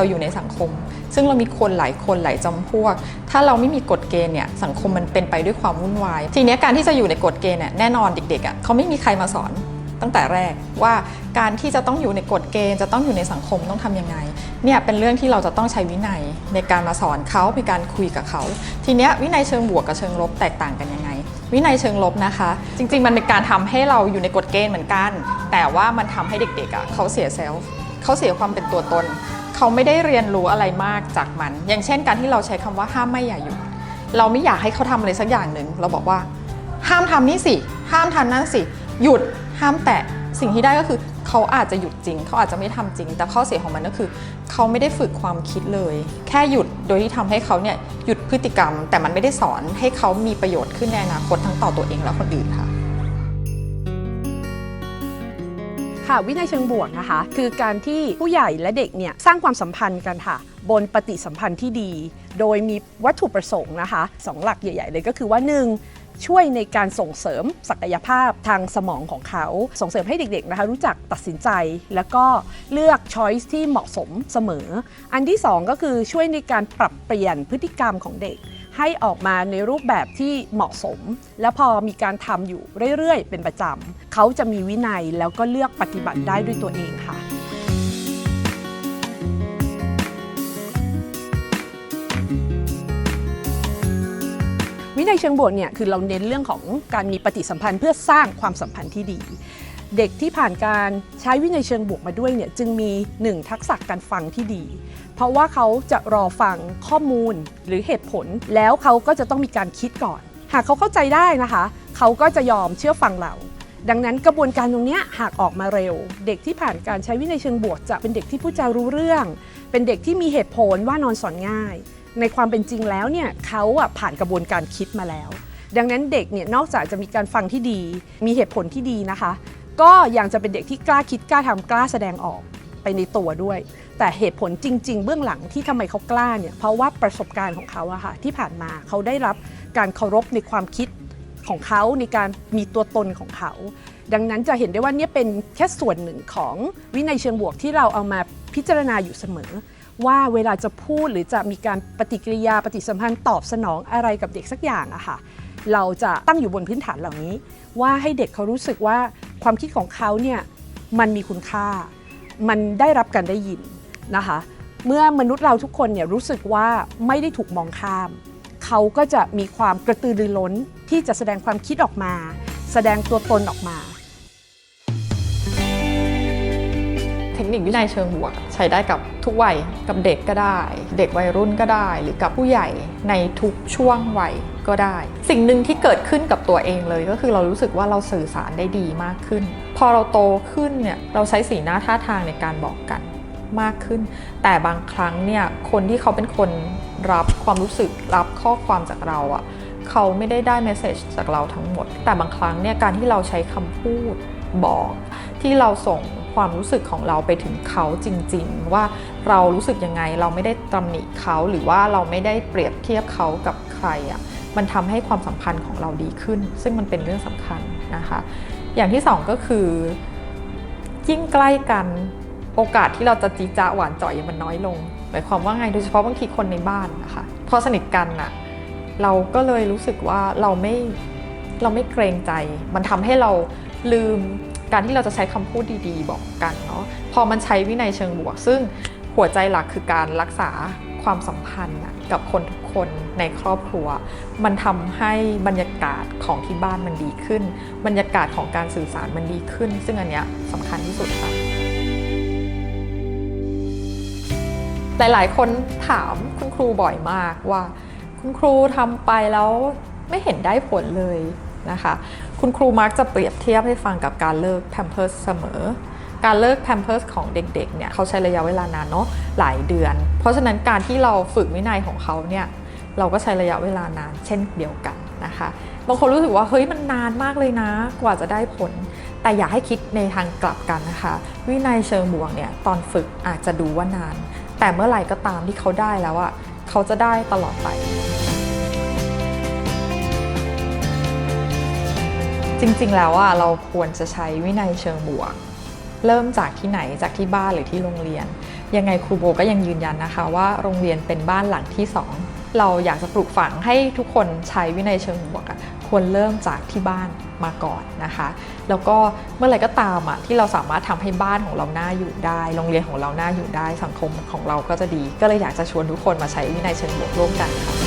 เราอยู่ในสังคม ซึ่งเรามีคนหลายคนหลายจำพวก ถ้าเราไม่มีกฎเกณฑ์เนี่ยสังคมมันเป็นไปด้วยความวุ่นวาย ทีนี้การที่จะอยู่ในกฎเกณฑ์เนี่ยแน่นอนเด็กๆอะเขาไม่มีใครมาสอนตั้งแต่แรกว่าการที่จะต้องอยู่ในกฎเกณฑ์ จะต้องอยู่ในสังคมต้องทำยังไงเนี่ยเป็นเรื่องที่เราจะต้องใช้วินัยในการมาสอนเขามีการคุยกับเขา ทีเนี้ยวินัยเชิงบวกกับเชิงลบแตกต่างกันยังไง วินัยเชิงลบนะคะ จริง ๆ มันเป็นการทำให้เราอยู่ในกฎเกณฑ์เหมือนกัน แต่ว่ามันทำให้เด็กๆอะเขาเสียเซลฟ์เขาเสียความเป็นตัวตน เขาไม่ได้เรียนรู้อะไรมากจากมัน อย่างเช่นการที่เราใช้คำว่าห้ามไม่อย่าหยุด เราไม่อยากให้เขาทำอะไรสักอย่างหนึ่ง เราบอกว่า ห้ามทำนี่สิ ห้ามทำนั่นสิ หยุด ห้ามแตะ สิ่งที่ได้ก็คือเขาอาจจะหยุดจริง เขาอาจจะไม่ทำจริง แต่ข้อเสียของมันก็คือ เขาไม่ได้ฝึกความคิดเลย แค่หยุด โดยที่ทำให้เขาเนี่ยหยุดพฤติกรรม แต่มันไม่ได้สอนให้เขามีประโยชน์ขึ้นในอนาคตทั้งต่อตัวเองและคนอื่นค่ะ ค่ะ วินัยเชิงบวกนะคะ คือการที่ผู้ใหญ่และเด็กเนี่ยสร้างความสัมพันธ์กันค่ะ บนปฏิสัมพันธ์ที่ดี โดยมีวัตถุประสงค์นะคะสองหลักใหญ่ ๆ เลยก็คือว่า 1. ช่วยในการส่งเสริมศักยภาพทางสมองของเขา ส่งเสริมให้เด็กๆนะคะ รู้จักตัดสินใจ แล้วก็เลือก choice ที่เหมาะสมเสมอ อันที่ 2 ก็คือช่วยในการปรับเปลี่ยนพฤติกรรมของเด็ก ให้ออกมาในรูปแบบที่เหมาะสม แล้วพอมีการทำอยู่เรื่อย ๆ เป็นประจำเขาจะมีวินัยแล้วก็เลือกปฏิบัติได้ด้วยตัวเองค่ะวินัยเชิงบวกเนี่ยคือเราเน้นเรื่องของการมีปฏิสัมพันธ์เพื่อสร้างความสัมพันธ์ที่ดี เด็กที่ผ่านการใช้วินัยเชิงบวกมาด้วยเนี่ยจึงมีหนึ่งทักษะการฟังที่ดี เพราะว่าเขาจะรอฟังข้อมูลหรือเหตุผล แล้วเขาก็จะต้องมีการคิดก่อน หากเขาเข้าใจได้นะคะ เขาก็จะยอมเชื่อฟังเราดังนั้นกระบวนการตรงนี้หากออกมาเร็ว เด็กที่ผ่านการใช้วินัยเชิงบวกจะเป็นเด็กที่พูดจารู้เรื่อง เป็นเด็กที่มีเหตุผลว่านอนสอนง่าย ในความเป็นจริงแล้วเนี่ยเขาอะผ่านกระบวนการคิดมาแล้ว ดังนั้นเด็กเนี่ยนอกจากจะมีการฟังที่ดี มีเหตุผลที่ดีนะคะ ก็ยังจะเป็นเด็กที่กล้าคิดกล้าทำกล้าแสดงออก ไปในตัวด้วย แต่เหตุผลจริง ๆ เบื้องหลังที่ทำไมเขากล้าเนี่ยเพราะว่าประสบการณ์ของเขาอะค่ะที่ผ่านมาเขาได้รับการเคารพในความคิดของเขาในการมีตัวตนของเขา ดังนั้นจะเห็นได้ว่าเนี่ยเป็นแค่ส่วนหนึ่งของวินัยเชิงบวกที่เราเอามาพิจารณาอยู่เสมอ ว่าเวลาจะพูดหรือจะมีการปฏิกิริยาปฏิสัมพันธ์ตอบสนองอะไรกับเด็กสักอย่างอะค่ะเราจะตั้งอยู่บนพื้นฐานเหล่านี้ ว่าให้เด็กเขารู้สึกว่าความคิดของเขาเนี่ยมันมีคุณค่า มันได้รับการได้ยินนะคะ เมื่อมนุษย์เราทุกคนเนี่ยรู้สึกว่าไม่ได้ถูกมองข้าม เขาก็จะมีความกระตือรือร้นที่จะแสดงความคิดออกมา แสดงตัวตนออกมา เทคนิควินัยเชิงบวก ใช้ได้กับทุกวัยกับเด็กก็ได้ เด็กวัยรุ่นก็ได้ หรือกับผู้ใหญ่ในทุกช่วงวัยก็ได้ สิ่งหนึ่งที่เกิดขึ้นกับตัวเองเลยก็คือเรารู้สึกว่าเราสื่อสารได้ดีมากขึ้น พอเราโตขึ้นเนี่ยเราใช้สีหน้าท่าทางในการบอกกันมากขึ้น แต่บางครั้งเนี่ยคนที่เขาเป็นคนรับความรู้สึกรับข้อความจากเราอะเขาไม่ได้ได้เมสเซจจากเราทั้งหมด แต่บางครั้งเนี่ยการที่เราใช้คำพูดบอก ที่เราส่งความรู้สึกของเราไปถึงเขาจริง ๆ ว่าเรารู้สึกยังไงเราไม่ได้ตำหนิเขาหรือว่าเราไม่ได้เปรียบเทียบเขากับใครอะ่ะมันทำให้ความสัมพันธ์ของเราดีขึ้น ซึ่งมันเป็นเรื่องสำคัญนะคะ อย่างที่สองก็คือ ยิ่งใกล้กันโอกาสที่เราจะจีจ้าหวานจ่อยมันน้อยลงหมายความว่าไงโดยเฉพาะบางทีคนในบ้านนะคะพอสนิทกันน่ะเราก็เลยรู้สึกว่าเราไม่เราไม่เกรงใจ มันทำให้เราลืมการที่เราจะใช้คำพูดดีๆ บอกกันเนาะพอมันใช้วินัยเชิงบวก ซึ่ง หัวใจหลักคือการรักษาความสัมพันธ์กับคนทุกคนในครอบครัว มันทำให้บรรยากาศของที่บ้านมันดีขึ้น บรรยากาศของการสื่อสารมันดีขึ้น ซึ่งอันเนี้ยสำคัญที่สุดค่ะหลายๆ คนถามคุณครูบ่อยมากว่า คุณครูทำไปแล้วไม่เห็นได้ผลเลยนะคะ คุณครูมักจะเปรียบเทียบให้ฟังกับการเลิกแพมเพิร์สเสมอ การเลิกแพมเพิร์สของเด็กๆเนี่ยเขาใช้ระยะเวลานานเนาะหลายเดือน เพราะฉะนั้นการที่เราฝึกวินัยของเขาเนี่ยเราก็ใช้ระยะเวลานานเช่นเดียวกันนะคะบางคนรู้สึกว่าเฮ้ยมันนานมากเลยนะ กว่าจะได้ผล แต่อย่าให้คิดในทางกลับกันนะคะ วินัยเชิงบวกเนี่ยตอนฝึกอาจจะดูว่านาน แต่เมื่อไหร่ก็ตามที่เขาได้แล้วอะเขาจะได้ตลอดไปจริงๆ แล้วอะเราควรจะใช้วินัยเชิงบวก เริ่มจากที่ไหนจากที่บ้านหรือที่โรงเรียน ยังไงครูโบก็ยังยืนยันนะคะว่าโรงเรียนเป็นบ้านหลังที่สองเราอยากจะปลูกฝังให้ทุกคนใช้วินัยเชิงบวกอะควรเริ่มจากที่บ้านมาก่อนนะคะ แล้วก็เมื่อไรก็ตามอะที่เราสามารถทำให้บ้านของเราหน่าอยู่ได้ โรงเรียนของเราหน่าอยู่ได้สังคมของเราก็จะดี ก็เลยอยากจะชวนทุกคนมาใช้วินัยเชิงบวกร่วมกันค่ะ